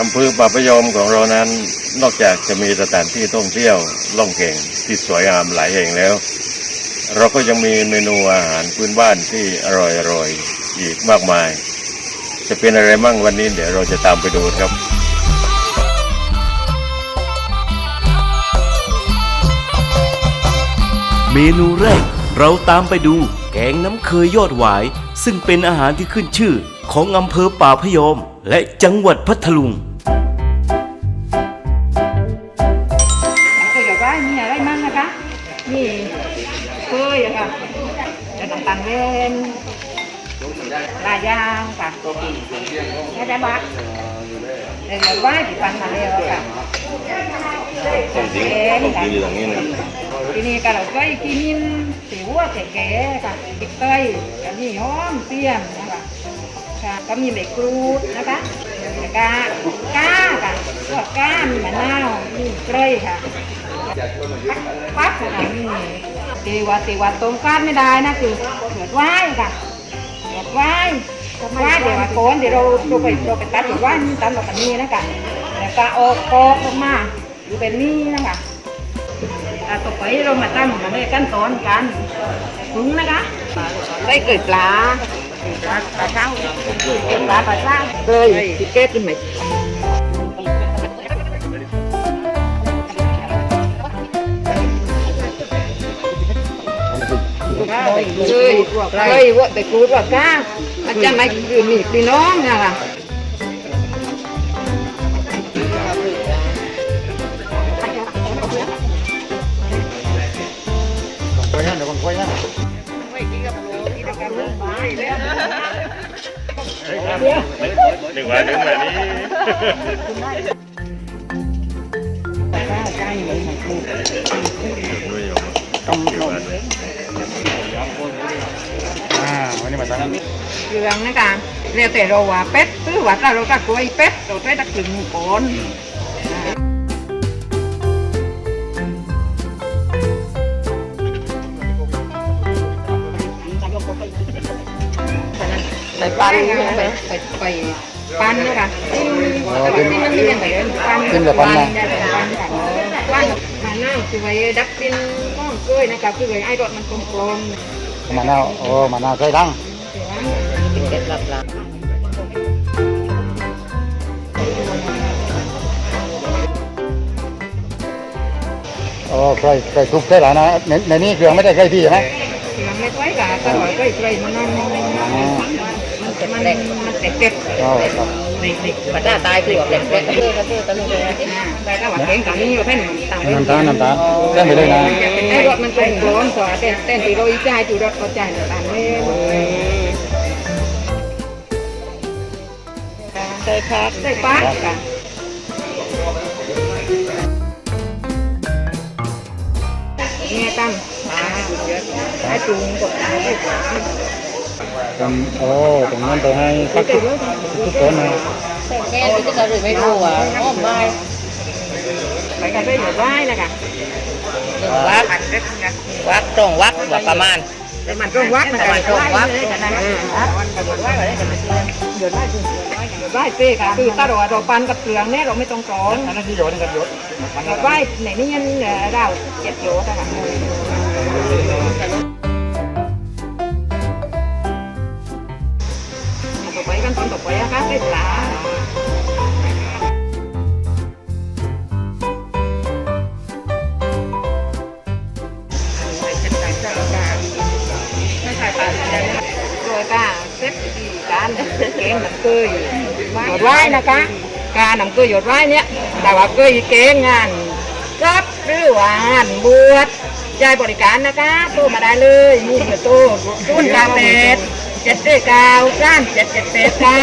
อำเภอป่าพยอมของเรานั้น นอกจากจะมีสถานที่ท่องเที่ยวล่องแก่งที่สวยงามหลายแห่งแล้ว เราก็ยังมีเมนูอาหารพื้นบ้านที่อร่อยๆอีกมากมาย จะเป็นอะไรมั่งวันนี้เดี๋ยวเราจะตามไปดูครับเมนูแรกเราตามไปดูแกงน้ำเคยยอดหวาย ซึ่งเป็นอาหารที่ขึ้นชื่อของอำเภอป่าพยอม และจังหวัดพัทลุง เคยกับว่ามีอะไรมั่งนะคะนี่เคยอะค่ะจะน้ำตาลเล่นลายยางค่ะแล้วได้บักเดี๋ยวว่าที่ฟันมาแล้วค่ะต้องทิ้งต้องทิ้งอยู่ตรงนี้นะทีนี้ก็เราเคยกินสีวัวแก่ๆค่ะติดเต้ยกับนี่หอมเสียมนะคะค่ะ ก็มีใบกรูดนะคะแล้วก็ก้าค่ะพวกก้ามีมะนาวมีเกลือค่ะปั๊บค่ะนี่ตีว่าตีว่าตรงกันไม่ได้นะคือเกิดไหว้ค่ะเกิดไหว้ไหว้เดี๋ยวมาโกนเดี๋ยวเราเราไปเราไปตัดเดี๋ยวไหว้นี่ตัดแบบนี้นะคะแล้วก็ออกกอกอกมาอยู่เป็นนี่นะคะต่อไปเรามาตั้งมาในขั้นตอนกันปรุงนะคะได้เกิดปลา ปลาเช้าเกิดปลาปลาเช้าเลยที่เก็บขึ้นไหมเล หนึ่งวันหนึ่งวันนี้ต้องลงอ่าวันนี้มาตั้งเรื่องนะคะเรียกแต่เราว่าเป็ดซื้อว่าเราตะกล้วยเป็ดเราได้ตะกึงก่อน ไปปั้นไปไปไปปั้นนะคะที่ที่มันเป็นแบบปั้นปั้นค่ะปั้นมาหน้าคือไว้ดับกลินก้อนกล้วยนะคะคือไว้ไอ้รสมันกลมๆมะนาวโอ้มะนาวใส่ดังโอ้ใส่ใส่ทุกใส่หลายนะในในนี้เครื่องไม่ได้ใส่พี่ใช่ไหมมันไม่ไว้กับตลอดก็อีกเลยมันนั่นมันจะมัน มันเด็กอ๋อครับๆปัดหน้าตายคือเด็กๆแต่ถ้าว่าเก่งกับนี้อยู่แค่หนึ่งต่างน้ำตาลน้ำตาลเล่นไปเลยนะไอ้รถมันเป็นร้อนกว่าแต่แต่ที่เราอีจ่ายจุรถเขาจ่ายตางเลยใส่พักใส่พักค่ะนี่ตั้งไอ้จุงกดไอ้ ทำโอ้ตรงนั้นไปให้สักทุกทุกคนนะแค่นี้จะหรือไม่รู้อะโอ้มไม่ไปกันไปอยู่ได้นะคะหนึ่งวักวักตรงวักว่าประมาณแต่มันต้องวัดนะมันต้องวัดเลยกันนะหยดไว้ไว้กันหยดไว้หยดไว้หยดไว้เป้ค่ะคือถ้าเราเราปันกับเปลืองเนี่ยเราไม่ต้องกรองอันนั้นที่โยนกันโยนหยดไว้ในนี้ยันเราเจ็ดโยดนะคะ กันตอนต่อไปนะคะได้ปลาไม่ใช่ปลาโรยก้าเซ็ตที่การเก่งหนังเกยหยดไว้นะคะการนังเกยหยดไว้เนี่ยแต่ว่าเกยเก่งงานกับหรือว่างานบวชใจบริการนะคะโทรมาได้เลยมีเบอร์โทรรุ่นกาเป็ด เจ็ดเก้าเก้าสามเจ็ดเจ็ดเป็ดค่ะ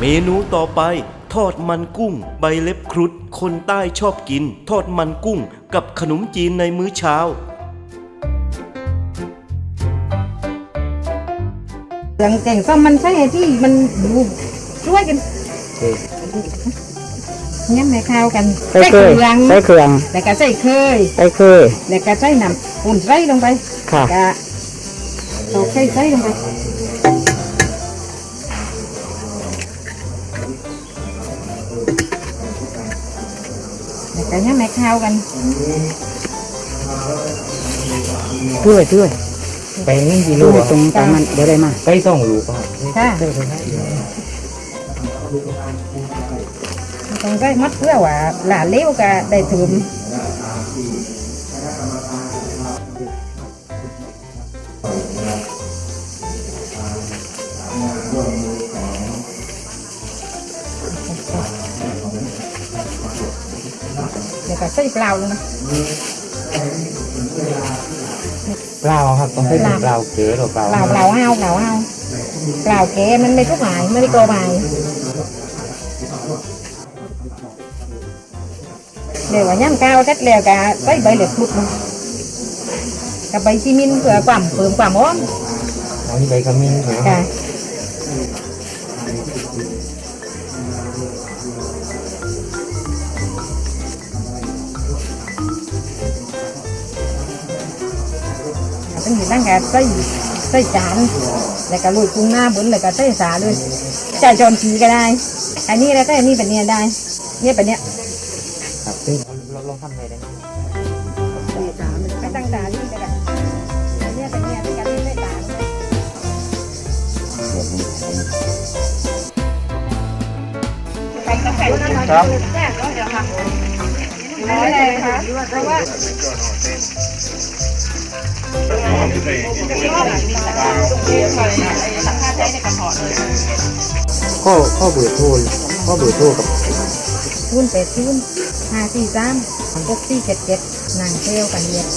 เมนูต่อไป ทอดมันกุ้ง ใบเล็บครุฑคนใต้ชอบกิน ทอดมันกุ้ง กับขนมจีนในมื้อเช้า หลังแต่งส้มมันใช่ที่มันดูช่วยกันเงั้นไม่เข้ากันใส่เคยรื่องใส่เครื่องแล้วก็ใส่เคยใส่เคยแล้วก็ใส่น้ำอุ่นใส่ลงไปค่ะก็ตอกใส่ใส่ลงไปแล้วก็ยังไม่เข้ากันช่วยช่วย ไปนี่กี่ลูกตรงตามมันเดี๋ยวได้มาไปส่งลูกอะค่ะต้องใส่มัดเพื่อว่าหลานเลี้ยวก็ได้ถึงเดี๋ยวก็ใส่เปล่าเลยนะ เปล่าครับต้องใส่เปล่าเก๋หรือเปล่าเปล่าเปล่าเอาเปล่าเอาเปล่าแกมันไม่ทุกหมายไม่ได้โกหมายเดี๋ยวว่าย่ำก้าวเสร็จแล้วก็ใส่ใบเหลืองพุดมากับใบซีมินเพื่อความเพิ่มความหอมอันนี้ใบขมิ้นเหรอ ตั้งอยู่ตั้งแต่ใส่ใส่จานแล้วก็โรยกุ้งหน้าบนแล้วก็ใส่สาเลยใส่จอนผีก็ได้ อันนี้แล้วก็อันนี้แบบเนี้ยได้ เนี่ยแบบเนี้ยครับซึ่งเราลองทำไงได้ไม่ตั้งตาที่เลยกันอันนี้ยแบบเนี้ยด้วยกันไม่ใส่ตาครับแจ้งก็เดี๋ยวค่ะไม่เลยค่ะเพราะว่า ข้อข้อเบื่อโทษข้อเบื่อโทษกับทุนเป็ดทุนห้าสี่สามหกสี่เจ็ดเจ็ดนางเที่ยวกันเย็น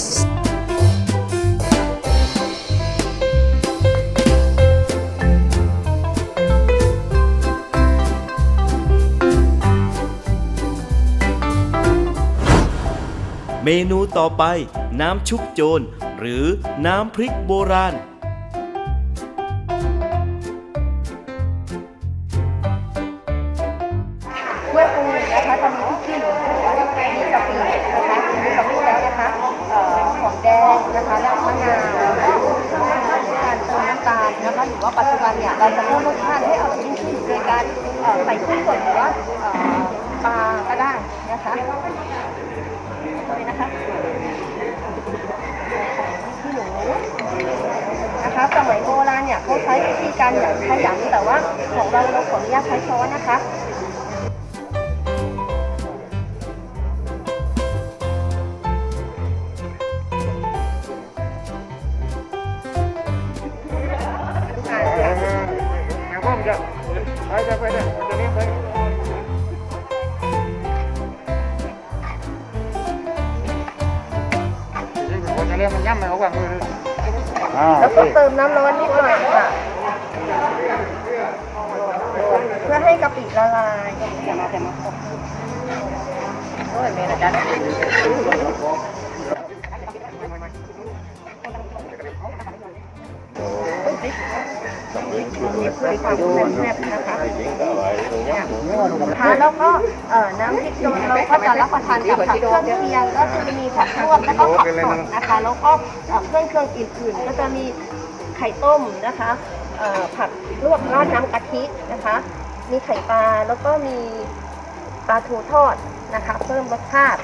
เมนูต่อไป น้ำชุบโจร หรือน้ำพริกโบราณ กล้วยปูนะคะจะมีพริกขี้หนูแล้วก็มีกะปินะคะมีกะปิแล้วนะคะเอ่อหอมแดงนะคะแล้วมะนาวการเติมน้ำตาลนะคะหรือว่าปัจจุบันเนี่ยเราจะเพิ่มรสชาติให้อร่อยยิ่งขึ้นโดยการเอ่อใส่กุ้งสดหรือว่าเอ่อปลาก็ได้นะคะนี่นะคะ นูนะคะสมัยโบราณเนี่ยเขาใช้วิธีการอย่างขยันแต่ว่าของเราเราขออนุญาตใช้ช้อนนะคะ ก็เติมน้ำร้อนนิดหน่อยค่ะ เพื่อให้กะปิละลาย โอ้ยเมนอาจารย์เพื่อความแซ่บๆนะคะค่ะแล้วก็เอ่อน้ำพริกโดนเราก็จะรับประทานกับผักเครื่องเคียงก็คือมีผักลวกแล้วก็ผักสดนะคะแล้วก็เครื่องเครื่องอื่นๆ ก็จะมีไข่ต้มนะคะผักลวกราดน้ำกะทินะคะ มีไข่ปลาแล้วก็มีปลาทูทอดนะคะ เพิ่มรสชาติ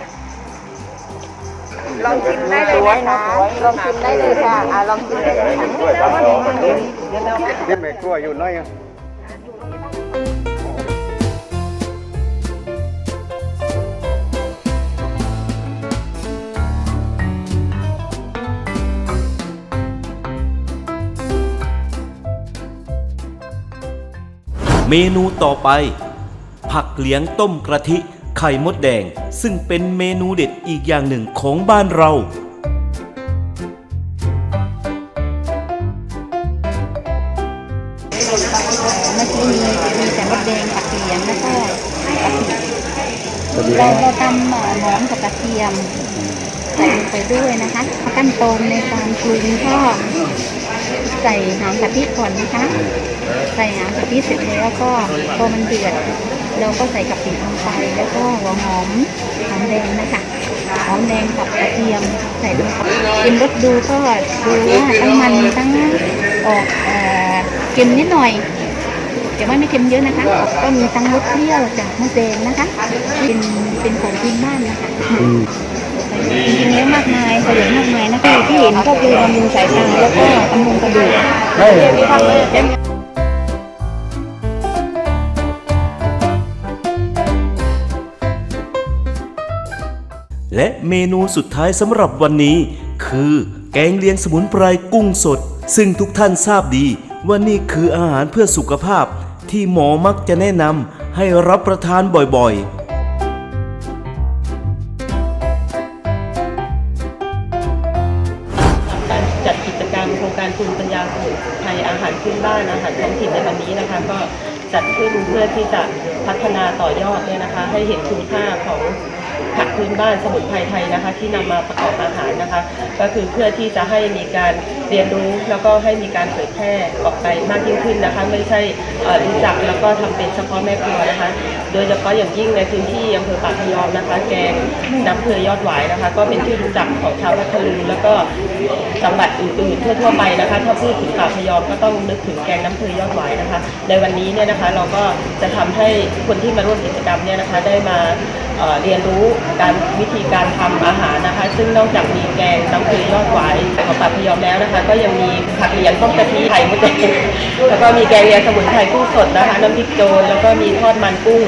ลองชิมได้เลยนะคะลองชิมได้เลยค่ะอ่าลองชิมได้เลยค่ะเล่นแม่กล้วยอยู่น้อยเมนูต่อไป ผักเหลียงต้มกระทิ ไข่มดแดง ซึ่งเป็นเมนูเด็ดอีกอย่างหนึ่งของบ้านเรา เมื่อกี้มีมีแต่มดแดงผักเหลียงแล้วก็กะปิเราเราทำเอ่อหอมกับกระเทียมใส่ลงไปด้วยนะคะขั้นตอนในการปรุงก็ใส่หางกะทิก่อนนะคะ ใส่หางกะทิเสร็จแล้วก็พอมันเดือด เราก็ใส่กะปิลงไปแล้วก็หัวหอมหอมแดงนะคะหอมแดงกับกระเทียมใส่ลงไปกินรสดูก็ดูว่าทั้งมันทั้งออกเอ่อเค็มนิดหน่อยแต่ว่าไม่เค็มเยอะนะคะก็มีทั้งรสเปรี้ยวจากมะแดงนะคะ เป็นเป็นของพื้นบ้านนะคะอืมจริงๆแล้วมากมายประโยชน์มากมายนะคะที่เห็นก็คือบำรุงสายตาแล้วก็บำรุงกระดูก และเมนูสุดท้ายสำหรับวันนี้ คือแกงเลียงสมุนไพรกุ้งสด ซึ่งทุกท่านทราบดีว่านี่คืออาหารเพื่อสุขภาพ ที่หมอมักจะแนะนำให้รับประทานบ่อยๆการจัดกิจกรรมโครงการคุณปัญญาสมุนไพรอาหารพื้นบ้านอาหารท้องถิ่นในวันนี้นะคะ ก็จัดขึ้นเพื่อที่จะพัฒนาต่อยอดเนี่ยนะคะ ให้เห็นคุณค่าของ ผักพื้นบ้านสมุนไพรไทยนะคะ ที่นำมาประกอบอาหารนะคะ ก็คือเพื่อที่จะให้มีการเรียนรู้แล้วก็ให้มีการเผยแพร่ออกไปมากยิ่งขึ้นนะคะ ไม่ใช่รู้จักแล้วก็ทำเป็นเฉพาะแม่ครัวนะคะ โดยเฉพาะอย่างยิ่งในพื้นที่อำเภอปากพยอมนะคะ แกงน้ำเพยยอดหวายนะคะ ก็เป็นที่รู้จักของชาวพัทลุงแล้วก็ จังหวัดอื่นๆทั่วๆไปนะคะ ถ้าพูดถึงปากพยอมก็ต้องนึกถึงแกงน้ำเพยยอดหวายนะคะ ในวันนี้เนี่ยนะคะเราก็จะทำให้คนที่มาร่วมกิจกรรมเนี่ยนะคะได้มาเเรียนรู้การวิธีการทำอาหารนะคะ ซึ่งนอกจากมีแกงน้ำเพยยอดหวายของปากพยอมแล้วนะคะ ก็ยังมีผักเลียงต้มกะทิไข่มดแดงแล้วก็มีแกงเลียงสมุนไพรกุ้งสดนะคะ น้ำพริกโจรแล้วก็มีทอดมันกุ้ง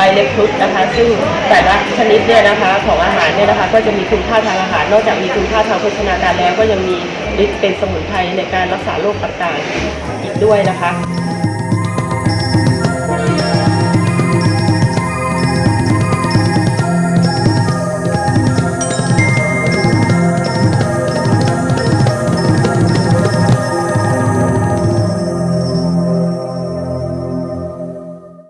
บเล็บครุฑนะคะ ซึ่งแต่ละชนิดเนี่ยนะคะของอาหารเนี่ยนะคะ ก็จะมีคุณค่าทางอาหาร นอกจากมีคุณค่าทางโภชนาการแล้ว ก็ยังมีฤทธิ์เป็นสมุนไพรในการรักษาโรคต่างๆอีกด้วยนะคะ